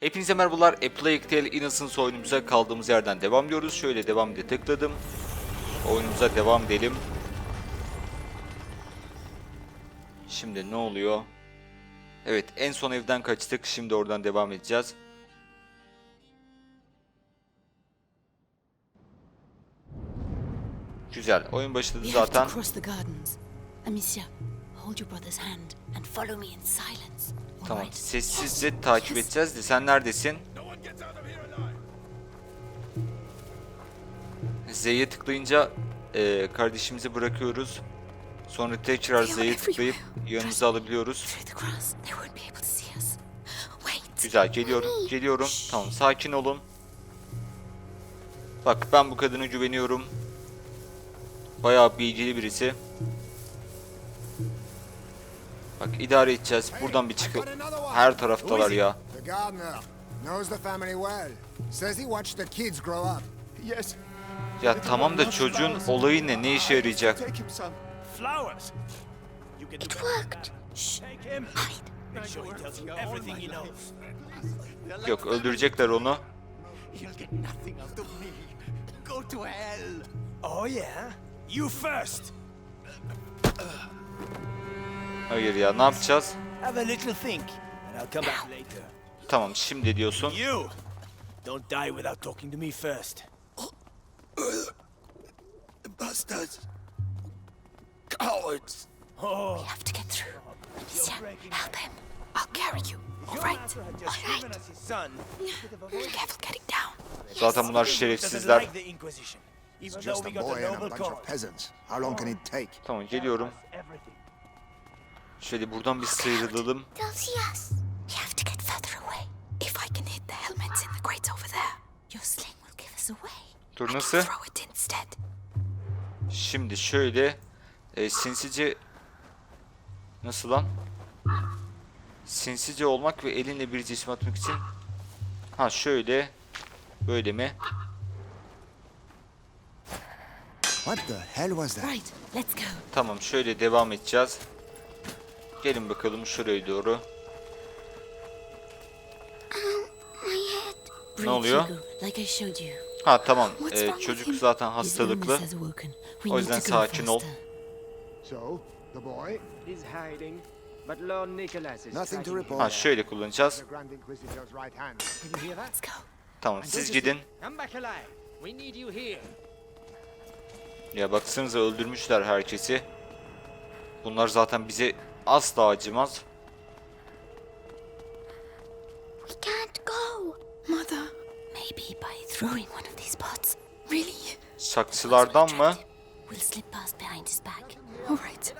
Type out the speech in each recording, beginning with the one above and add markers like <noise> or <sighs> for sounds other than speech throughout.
Hepinize merhabalar. A Plague Tale Innocence oyunumuza kaldığımız yerden devam ediyoruz. Şöyle devam diye tıkladım. Oyunumuza devam edelim. Şimdi ne oluyor? Evet en son evden kaçtık. Şimdi oradan devam edeceğiz. Güzel. Oyun başladı zaten. Amicia, hold your brother's hand and follow me in silence. Tamam. Sessizce takip edeceğiz de sen neredesin? Z'ye tıklayınca e, kardeşimizi bırakıyoruz. Sonra tekrar Z'ye tıklayıp yanımıza alabiliyoruz. Güzel geliyorum. Geliyorum. Tamam sakin olun. Bak ben bu kadına güveniyorum. Bayağı bilgili birisi. Bak idare edeceğiz. Buradan bir çıkıp her taraftalar ya. Ya tamam da çocuğun olayı ne? Ne işe yarayacak? It worked. <laughs> Yok öldürecekler onu. Oh yeah. You first. Hayır ya ne yapacağız? Have a little think, and I'll come back later. Tamam şimdi diyorsun. You. Don't die without talking to me first. Bastards. Cowards. Oh. We have to get through. Amicia, help him. I'll carry you. All right. All right. us his son. Be careful getting down. Zaten bunlar şerefsizler. like the Inquisition. Even though Just we a got boy a and a noble bunch cause. of peasants. How long can it take? Tamam geliyorum. Şöyle buradan bir sıyrılalım. Dur nasıl? Şimdi şöyle e, sinsice nasıl lan? Sinsice olmak ve elinle bir cisim atmak için ha şöyle böyle mi? What the hell was that? Right, let's go. Tamam şöyle devam edeceğiz. Gelin bakalım şuraya doğru. Breathe, oluyor? Ha tamam e, with çocuk zaten hastalıklı. O yüzden sakin ol. Ha şöyle kullanacağız. Tamam siz gidin. Ya baksanıza öldürmüşler herkesi. Bunlar zaten bize asla acımaz. We can't go. Mother. Maybe by throwing one of these pots. Really? Saksılardan mı? We'll slip past behind his back. All right.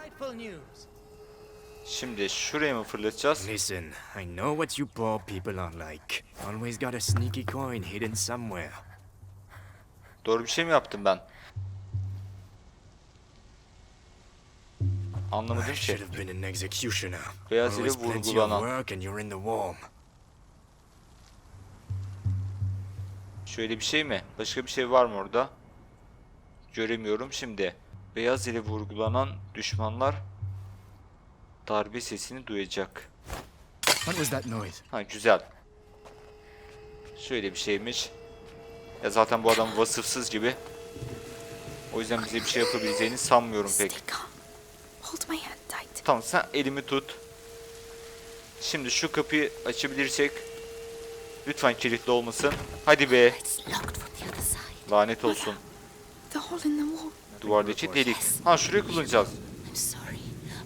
Şimdi şuraya mı fırlatacağız? Listen, I know what you poor people are like. Always got a sneaky coin hidden somewhere. Doğru bir şey mi yaptım ben? Anlamadım I should ki. have been an executioner. Beyaz ile vurgulanan. work and you're in the warm. Şöyle bir şey mi? Başka bir şey var mı orada? Göremiyorum şimdi. Beyaz ile vurgulanan düşmanlar darbe sesini duyacak. What was that noise? Ha güzel. Şöyle bir şeymiş. Ya zaten bu adam vasıfsız gibi. O yüzden bize bir şey yapabileceğini sanmıyorum pek. Hold my hand tight. Tamam sen elimi tut. Şimdi şu kapıyı açabilirsek. Lütfen kilitli olmasın. Hadi be. It's locked from the other side. Lanet olsun. The hole in the wall. Duvardaki delik. Ha şurayı kullanacağız. I'm sorry.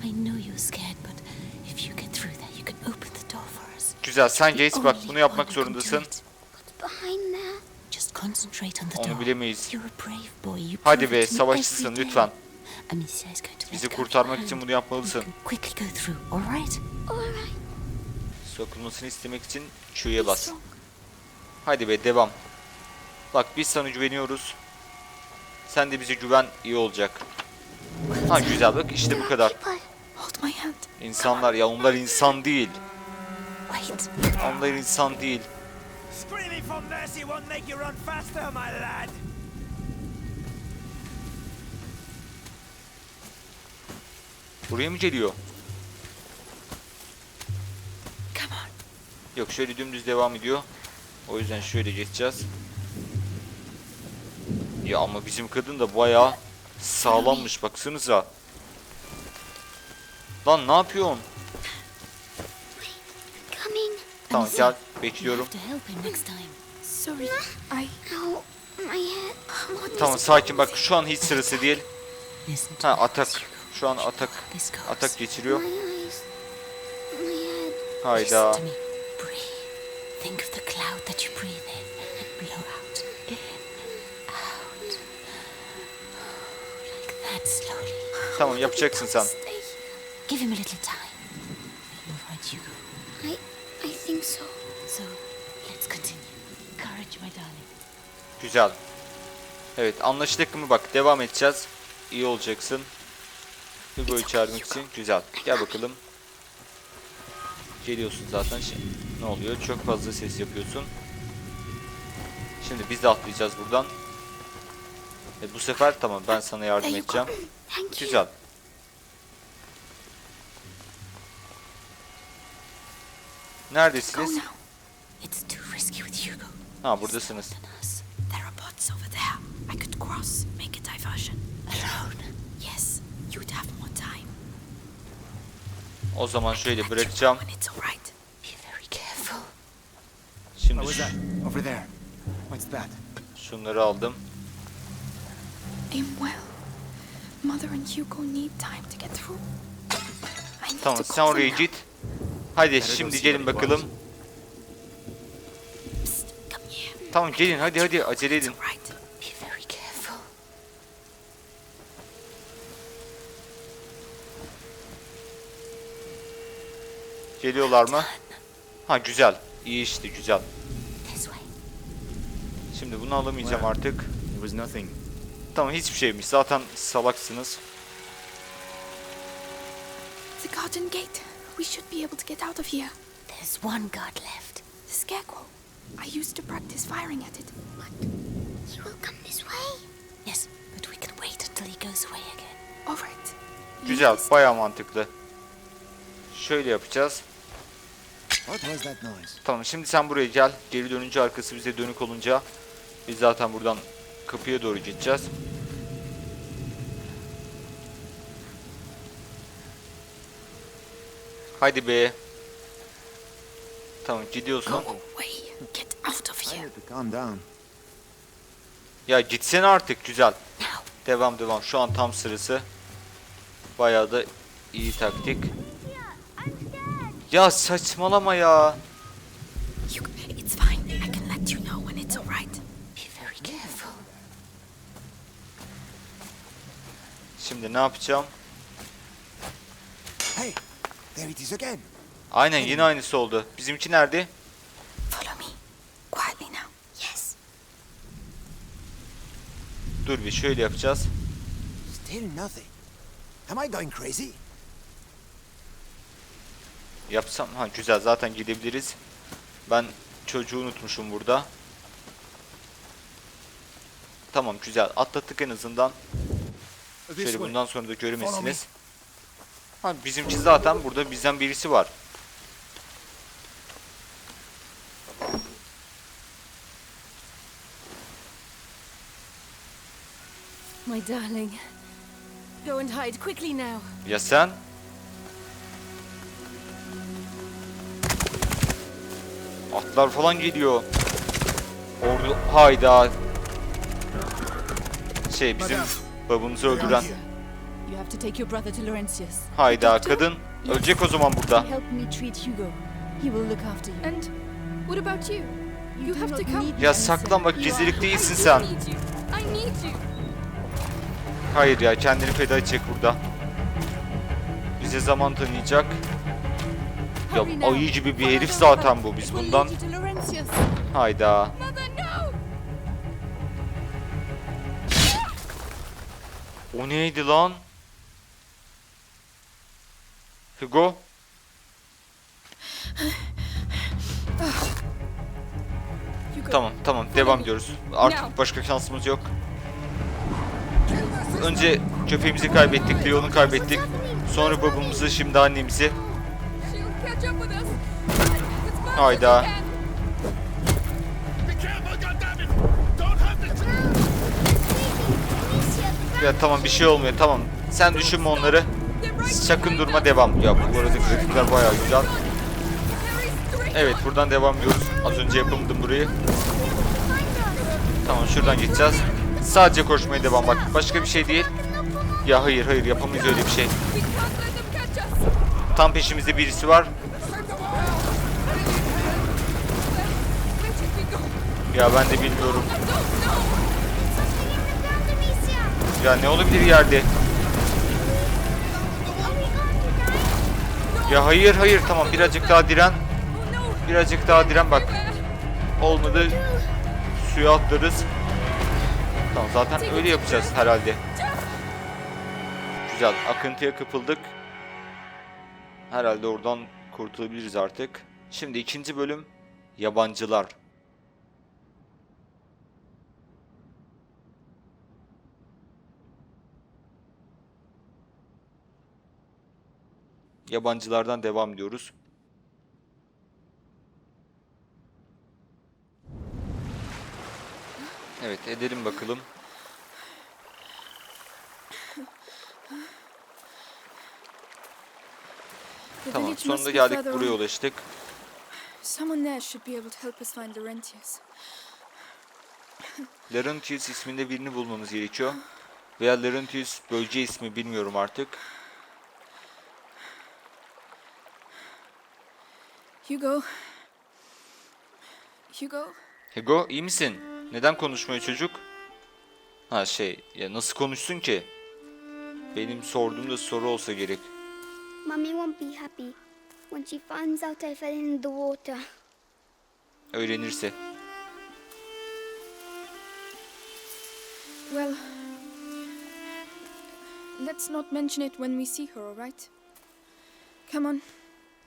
I know you're scared, but if you get through there, you can open the door for us. Güzel sen geç bak bunu yapmak zorundasın. Onu bilemeyiz. Hadi be savaşçısın lütfen. Amicia is going to let Bizi kurtarmak için bunu yapmalısın. You can quickly go through, all right? All right. Sokulmasını istemek için Q'ya bas. Hadi be devam. Bak biz sana güveniyoruz. Sen de bize güven iyi olacak. Ha güzel bak işte bu kadar. İnsanlar ya onlar insan değil. Onlar insan değil. Screaming for mercy won't make you run faster, my lad. Buraya mı geliyor? Come on. Yok şöyle dümdüz devam ediyor. O yüzden şöyle geçeceğiz. Ya ama bizim kadın da bayağı sağlammış baksanıza. Lan ne yapıyorsun? Coming. Tamam gel bekliyorum. Tamam sakin bak şu an hiç sırası değil. Ha atak. Şu an atak. Atak geçiriyor. Hayda. Listen to me. Breathe. Think of the cloud that you breathe in and blow out. In, out. Like that slowly. Tamam yapacaksın sen. Give him a little time. Hugo. I, I think so. So, let's continue. Courage, my darling. Güzel. Evet anlaştık mı bak devam edeceğiz. İyi olacaksın. Hugo'yu çağırmak için. Güzel. Gel bakalım. Geliyorsun zaten. Şimdi ne oluyor? Çok fazla ses yapıyorsun. Şimdi biz de atlayacağız buradan. E, bu sefer tamam ben sana yardım edeceğim. Güzel. Neredesiniz? Ha buradasınız. Need time to get through. I need Tamam to sen call them oraya git. Hadi şimdi gelin bakalım. Tamam gelin. Hadi hadi. Acele edin. Geliyorlar mı? Ha güzel. İyi işte güzel. Şimdi bunu alamayacağım artık. Tamam hiçbir şeymiş. Zaten salaksınız. The garden gate. We should be able to get out of here. There's one guard left. The scarecrow. I used to practice firing at it. He will come this way. Yes, but we can wait until he goes away again. All right. Güzel. Yes. Baya mantıklı. Şöyle yapacağız. What was that noise? Tamam şimdi sen buraya gel. Geri dönünce arkası bize dönük olunca biz zaten buradan kapıya doğru gideceğiz. Haydi be. Tamam gidiyorsun. Go away. Get out of I here. need to calm down. Ya gitsene artık güzel. Devam devam. Şu an tam sırası. Bayağı da iyi taktik. Ya saçmalama ya. Hugo, it's fine. I can let you know when it's all right. be very careful. Şimdi ne yapacağım? Hey, there it is again. Aynen yine aynısı oldu. Bizimki nerede? Follow me. Quietly now. Yes. Dur bir şöyle yapacağız. Still nothing. Am I going crazy? Yapsam ha güzel zaten gidebiliriz. Ben çocuğu unutmuşum burada. Tamam güzel atlattık en azından. Şöyle bundan sonra da göremezsiniz. Ha bizimki zaten burada bizden birisi var. My darling. Go and hide quickly now. Ya sen? Atlar falan geliyor. Ordu hayda. Şey bizim babamızı öldüren. Hayda kadın ölecek o zaman burada. Ya saklan bak gizlilik değilsin sen. Hayır ya kendini feda edecek burada. Bize zaman tanıyacak. Ya ayı gibi bir herif zaten bu biz bundan. Hayda. O neydi lan? Hugo? Hugo, Tamam tamam devam diyoruz. Artık başka şansımız yok. Önce köpeğimizi kaybettik, Leon'u kaybettik. Sonra babamızı, şimdi annemizi. Hayda. Ya tamam bir şey olmuyor tamam. Sen düşünme onları. Sakın durma devam. Ya bu arada grafikler bayağı güzel. Evet buradan devam ediyoruz. Az önce yapamadım burayı. Tamam şuradan gideceğiz. Sadece koşmaya devam bak. Başka bir şey değil. Ya hayır hayır yapamayız öyle bir şey. Tam peşimizde birisi var. Ya ben de bilmiyorum. Ya ne olabilir yerde? Ya hayır hayır tamam birazcık daha diren. Birazcık daha diren bak. Olmadı suya atlarız. Tamam zaten öyle yapacağız herhalde. Güzel akıntıya kapıldık. Herhalde oradan kurtulabiliriz artık. Şimdi ikinci bölüm yabancılar. Yabancılardan devam ediyoruz. Evet edelim bakalım. Tamam sonunda geldik buraya ulaştık. Someone there should be able to help us find the rentiers. <laughs> Laurentius isminde birini bulmamız gerekiyor. Veya Laurentius bölge ismi bilmiyorum artık. Hugo. Hugo, Hugo iyi misin? Neden konuşmuyor çocuk? Ha şey ya nasıl konuşsun ki? Benim sorduğum da soru olsa gerek. Mummy won't be happy when she finds out I fell in the water. Öğrenirse. well. Let's not mention it when we see her, alright? Come on.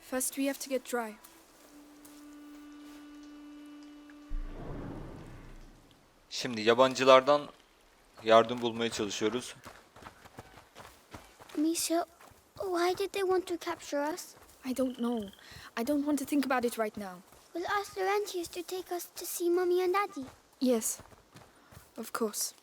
First, we have to get dry. Şimdi yabancılardan yardım bulmaya çalışıyoruz. Misha, why did they want to capture us? I don't know. I don't want to think about it right now. We'll ask Laurentius to take us to see Mummy and Daddy. Yes. Of course.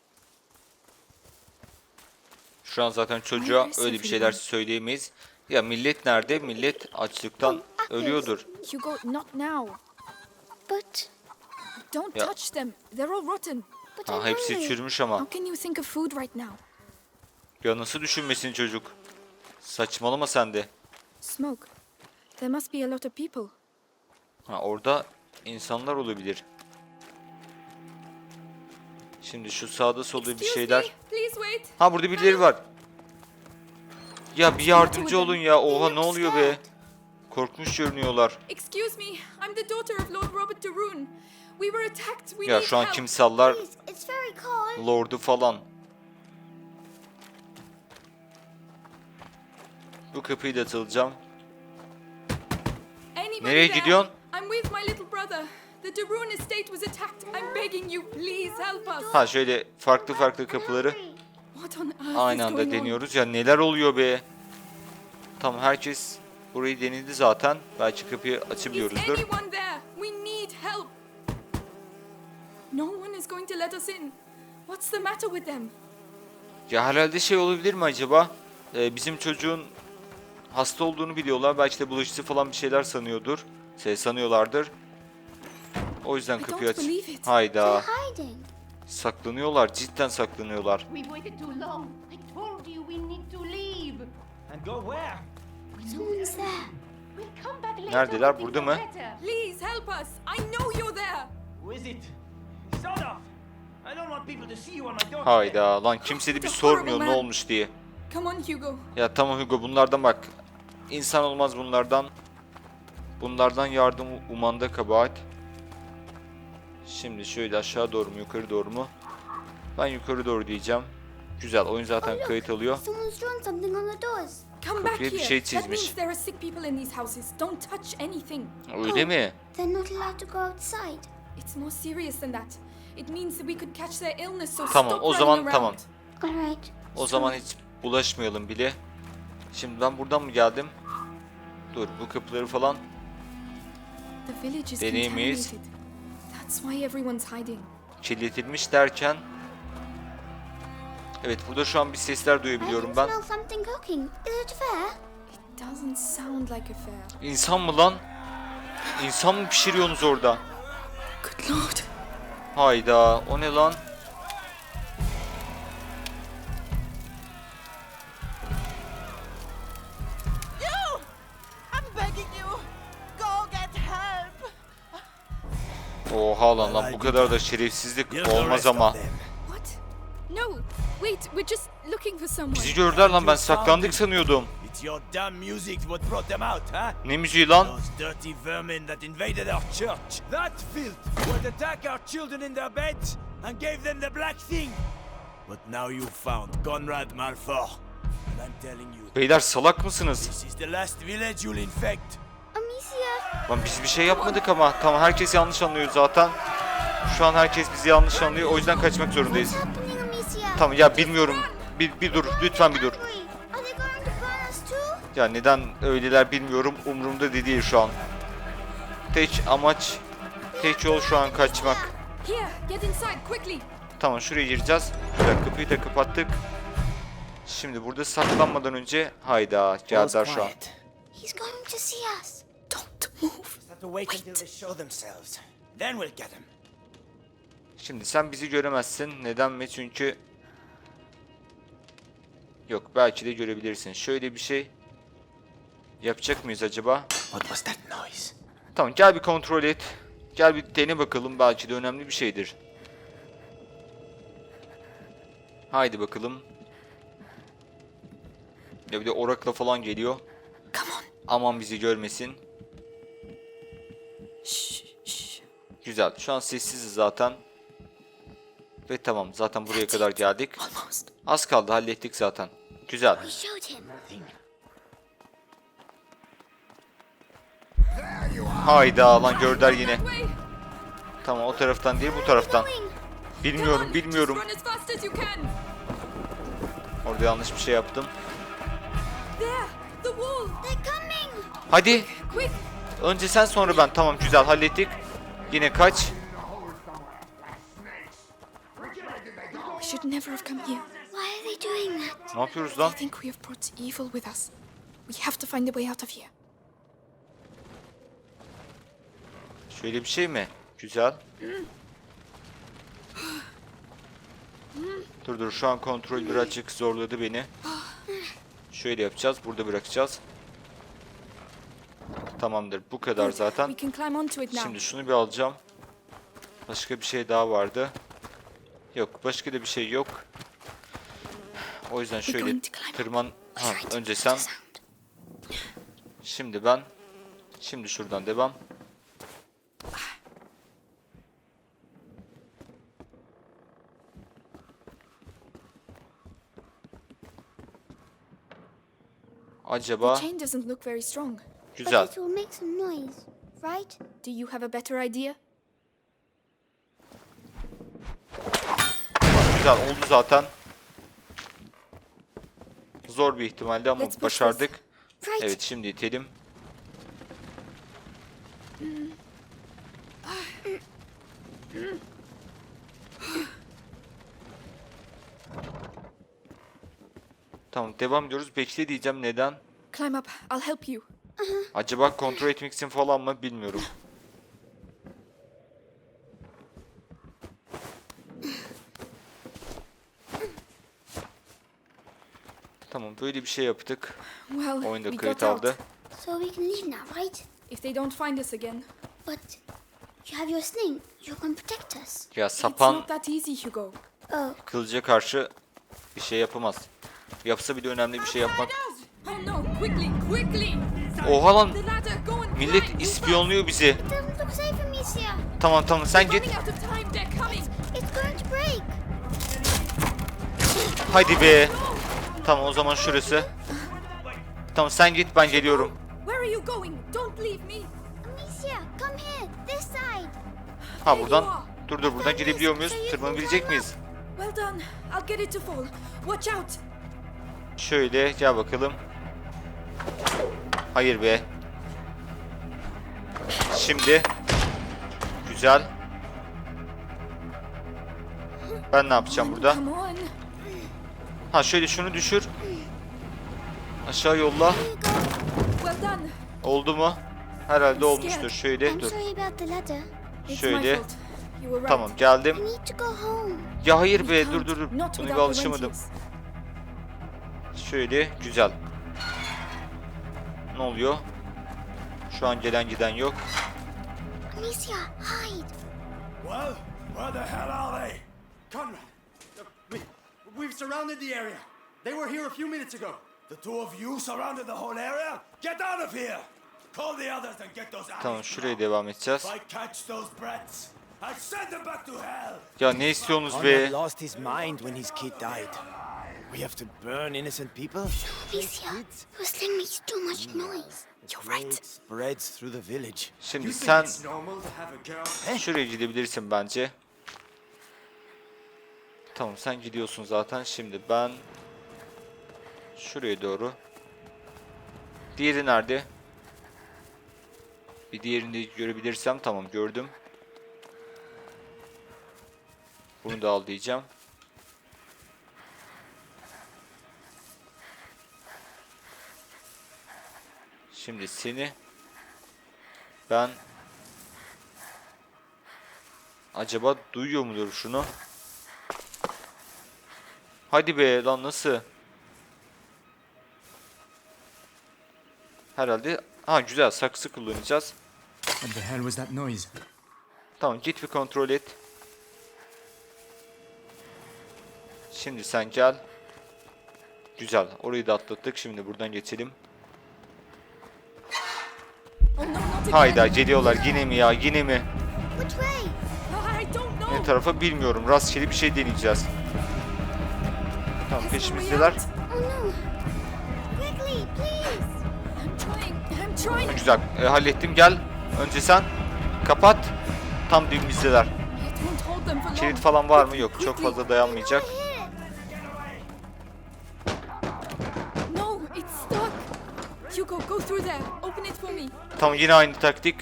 Şu an zaten çocuğa öyle bir şeyler söyleyemeyiz. Ya millet nerede? Millet açlıktan ölüyordur. Hugo, not now. But, Don't touch them. They're all rotten. but Ha, I'm hepsi hungry. çürümüş ama. How can you think of food right now? Ya nasıl düşünmesin çocuk? Saçmalama sen de. Smoke. There must be a lot of people. Ha, orada insanlar olabilir. Şimdi şu sağda solda bir şeyler. Ha burada birileri var. Ya bir yardımcı olun ya. Oha ne oluyor be? Korkmuş görünüyorlar. Excuse me, I'm the daughter of Lord Robert de Rune. We were attacked. We Ya need şu an help. kimsallar lordu falan. I'm begging you, please help us. Ha şöyle farklı farklı kapıları aynı anda deniyoruz. Ya neler oluyor be? Tamam herkes burayı denedi zaten. Belki kapıyı açabiliyoruzdur. anyone there? We need help. No one is going to let us in. What's the matter with them? Ya herhalde şey olabilir mi acaba? Ee, bizim çocuğun hasta olduğunu biliyorlar. Belki de bulaşıcı falan bir şeyler sanıyordur. Şey, sanıyorlardır. O yüzden kapıyı aç. Hayda. Saklanıyorlar. Cidden saklanıyorlar. Neredeler? Burada mı? Please help us. I know you're there. Who is it? Sod off! I don't want people to see you on my doorstep. Hayda. Lan kimse de bir sormuyor ne olmuş diye. Come on, Hugo. Ya tamam Hugo bunlardan bak. İnsan olmaz bunlardan. Bunlardan yardım umanda kabahat. Şimdi şöyle aşağı doğru mu yukarı doğru mu? Ben yukarı doğru diyeceğim. Güzel oyun zaten kayıt alıyor. Kapıya bir here. şey çizmiş. Öyle mi? They're not allowed to go outside. It's more serious than that. It means that we could catch their illness, so Tamam, o zaman tamam. O zaman hiç bulaşmayalım bile. Şimdi ben buradan mı geldim? Dur bu kapıları falan. Hiding. kirletilmiş derken Evet burada şu an bir sesler duyabiliyorum ben. İnsan mı lan? İnsan mı pişiriyorsunuz orada? Hayda o ne lan? Oha lan lan bu kadar da şerefsizlik olmaz ama. Bizi gördüler lan ben saklandık sanıyordum. Ne müziği lan? Beyler salak mısınız? Lan biz bir şey yapmadık ama. Tamam herkes yanlış anlıyor zaten. Şu an herkes bizi yanlış anlıyor. O yüzden kaçmak zorundayız. Tamam ya bilmiyorum. Bir, bir dur lütfen bir dur. Ya neden öyleler bilmiyorum. Umurumda da değil şu an. Tek amaç, tek yol şu an kaçmak. Tamam şuraya gireceğiz. Güzel kapıyı da kapattık. Şimdi burada saklanmadan önce hayda geldiler şu an. He's going to see us. Move. Have to wait until they show themselves. Then we'll get them. Şimdi sen bizi göremezsin. Neden mi? Çünkü Yok belki de görebilirsin. Şöyle bir şey yapacak mıyız acaba? What was that noise? Tamam gel bir kontrol et. Gel bir dene bakalım belki de önemli bir şeydir. Haydi bakalım. Ya bir de orakla falan geliyor. Come on. Aman bizi görmesin. Shh, shh. Güzel. Şu an sessiziz zaten. Ve tamam zaten buraya kadar geldik. Az kaldı hallettik zaten. Güzel. Hayda lan gördüler yine. Tamam o taraftan değil bu taraftan. Bilmiyorum bilmiyorum. Orada yanlış bir şey yaptım. Hadi. Önce sen sonra ben. Tamam güzel hallettik. Yine kaç. We should never have come here. Why are they doing that? Ne yapıyoruz I lan? think we have brought evil with us. We have to find a way out of here. Şöyle bir şey mi? Güzel. Dur dur şu an kontrol birazcık zorladı beni. Şöyle yapacağız. Burada bırakacağız. Tamamdır. Bu kadar zaten. Şimdi şunu bir alacağım. Başka bir şey daha vardı. Yok. Başka da bir şey yok. O yüzden şöyle tırman... Ha, önce sen. Şimdi ben. Şimdi şuradan devam. Acaba güzel. But it will make some noise, right? Do you have a better idea? Güzel oldu zaten. Zor bir ihtimaldi ama Let's push başardık. Right. Evet şimdi itelim. Tamam devam ediyoruz. Bekle diyeceğim neden? Climb up. I'll help you. Acaba kontrol etmek için falan mı bilmiyorum. Tamam böyle bir şey yaptık. Well, Oyunda kayıt aldı. So we can leave now, right? If they don't find us again, But you have your sling. You can protect us. Ya it's sapan not that easy, Hugo. Oh, kılıca karşı bir şey yapamaz. Yapsa bile önemli bir şey yapmak. Oh no! Quickly, quickly! Oha lan millet ispiyonluyor bizi. it doesn't look safe, Amicia. Tamam tamam sen git. Hadi be. Tamam o zaman şurası. Tamam sen git ben geliyorum. Where are you going? Don't leave me. Amicia, come here. This side. Ha buradan. Dur dur buradan gidebiliyor muyuz? Tırmanabilecek miyiz? Well done. I'll get it to fall. Watch out. Şöyle gel bakalım. Hayır be. Şimdi. Güzel. Ben ne yapacağım burada? Ha şöyle şunu düşür. Aşağı yolla. Oldu mu? Herhalde olmuştur. Şöyle dur. Şöyle. Tamam geldim. Ya hayır be dur dur dur. Without bir alışamadım. Şöyle güzel. Ne oluyor? Şu an gelen giden yok. Amicia, hide. Well, where the hell are they? Conrad, we, we've surrounded the area. They were here a few minutes ago. The two of you surrounded the whole area? Get out of here! Call the others and get those Tamam Alice şuraya devam edeceğiz. If I catch those brats, I'll send them back to hell! Ya ne istiyorsunuz Conrad be? lost his mind when his kid died. We have to burn innocent people? Amicia, whistling makes too much noise. You're right. Spreads through the village. Şimdi You think sen it's normal to have a girl? şuraya gidebilirsin bence. Tamam sen gidiyorsun zaten. Şimdi ben şuraya doğru. Diğeri nerede? Bir diğerini görebilirsem tamam gördüm. Bunu da al diyeceğim. Şimdi seni ben acaba duyuyor mudur şunu? Hadi be lan nasıl? Herhalde ha güzel saksı kullanacağız. What the hell was that noise? Tamam git bir kontrol et. Şimdi sen gel. Güzel. Orayı da atlattık. Şimdi buradan geçelim. Oh no, not again. Hayda geliyorlar. Yine mi ya? Yine mi? Ne tarafa bilmiyorum. Rastgele bir şey deneyeceğiz. Tamam peşimizdeler. Oh. Güzel. E, hallettim. Gel. Önce sen. Kapat. Tam dibimizdeler. Kilit falan var mı? Yok. Çok fazla dayanmayacak. Hugo, go through there. Open it for me. Tamam yine aynı taktik.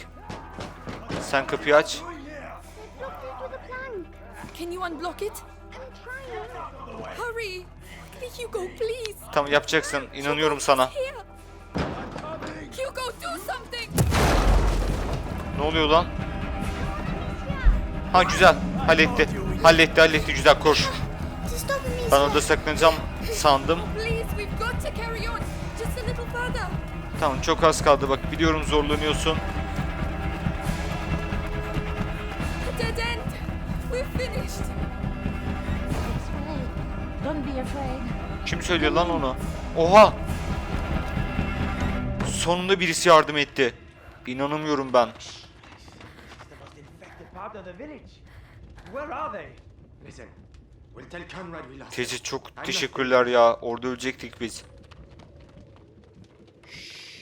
Sen kapıyı aç. Can you unblock it? I'm trying. Hurry. Hugo, please. Tamam yapacaksın. İnanıyorum sana. Hugo, do something. Ne oluyor lan? Ha güzel. Halletti. Halletti halletti güzel koş. Ben orada saklanacağım sandım. Please, we've got to carry Tamam çok az kaldı bak biliyorum zorlanıyorsun. Kim söylüyor lan onu? Oha! Sonunda birisi yardım etti. İnanamıyorum ben. Teyze çok teşekkürler ya. Orada ölecektik biz.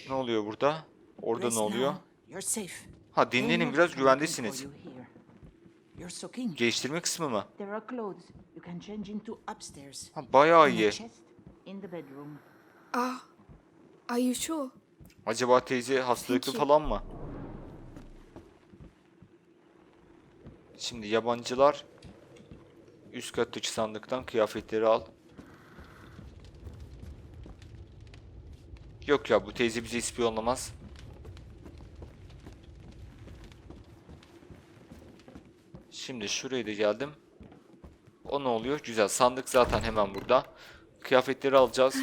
Ne oluyor burada? Orada ne oluyor? Ha dinlenin biraz güvendesiniz. Geliştirme kısmı mı? Ha bayağı iyi. Ah, are you sure? Acaba teyze hastalıklı falan mı? Şimdi yabancılar üst kattaki sandıktan kıyafetleri al. Yok ya bu teyze bizi ispiyonlamaz. Şimdi şuraya da geldim. O ne oluyor? Güzel. Sandık zaten hemen burada. Kıyafetleri alacağız.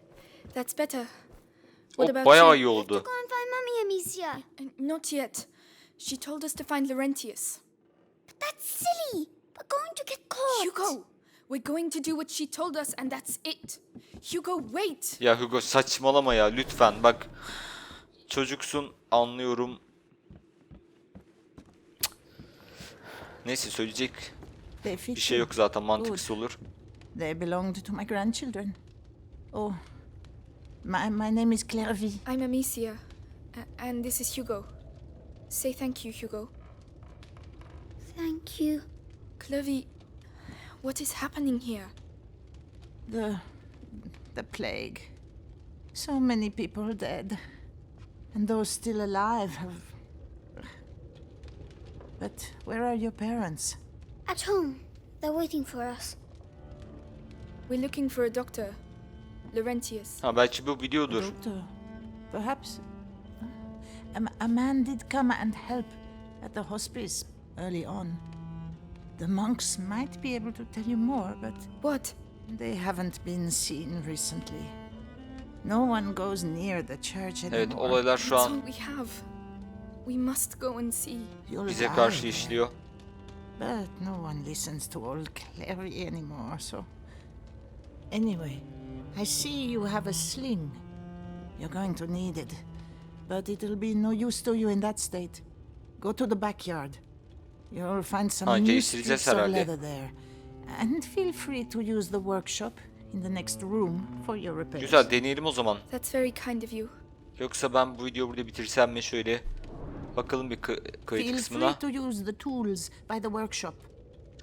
<sighs> That's better. O bayağı iyi oldu. Not yet. She told us to find Laurentius. That's silly. We're going to get caught. Hugo, we're going to do what she told us and that's it. Hugo, wait. Ya Hugo saçmalama ya lütfen bak. Çocuksun anlıyorum. Neyse söyleyecek They fit bir şey yok zaten mantıksız olur. They belonged to my grandchildren. Oh, my, my name is Clairvy. I'm Amicia. And this is Hugo. Say thank you, Hugo. Thank you. Clovey, what is happening here? The, the plague. So many people dead. And those still alive have But where are your parents? At home. They're waiting for us. We're looking for a doctor. Laurentius. Ha belki bu videodur. Doctor. Perhaps. a man did come and help at the hospice early on. The monks might be able to tell you more, but What? They haven't been seen recently. No one goes near the church anymore. Evet olaylar şu That's an all we have. We must go and see. You'll bize die karşı there. işliyor. But no one listens to old Clary anymore, so. Anyway, I see you have a sling. You're going to need it. But it'll be no use to you in that state. Go to the backyard. You'll find some Ha, new strips of herhalde. leather there. And feel free to use the workshop in the next room for your repairs. Güzel deneyelim o zaman. That's very kind of you. Yoksa ben bu videoyu burada bitirsem mi şöyle bakalım bir kı- kayıt Feel kısmına. free to use the tools by the workshop.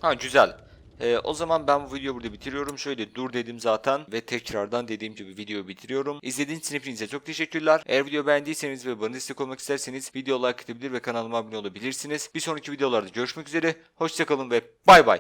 Ha güzel. Ee, o zaman ben bu videoyu burada bitiriyorum. Şöyle dur dedim zaten ve tekrardan dediğim gibi videoyu bitiriyorum. İzlediğiniz için hepinize çok teşekkürler. Eğer video beğendiyseniz ve bana destek olmak isterseniz video like atabilir ve kanalıma abone olabilirsiniz. Bir sonraki videolarda görüşmek üzere. Hoşçakalın ve bay bay.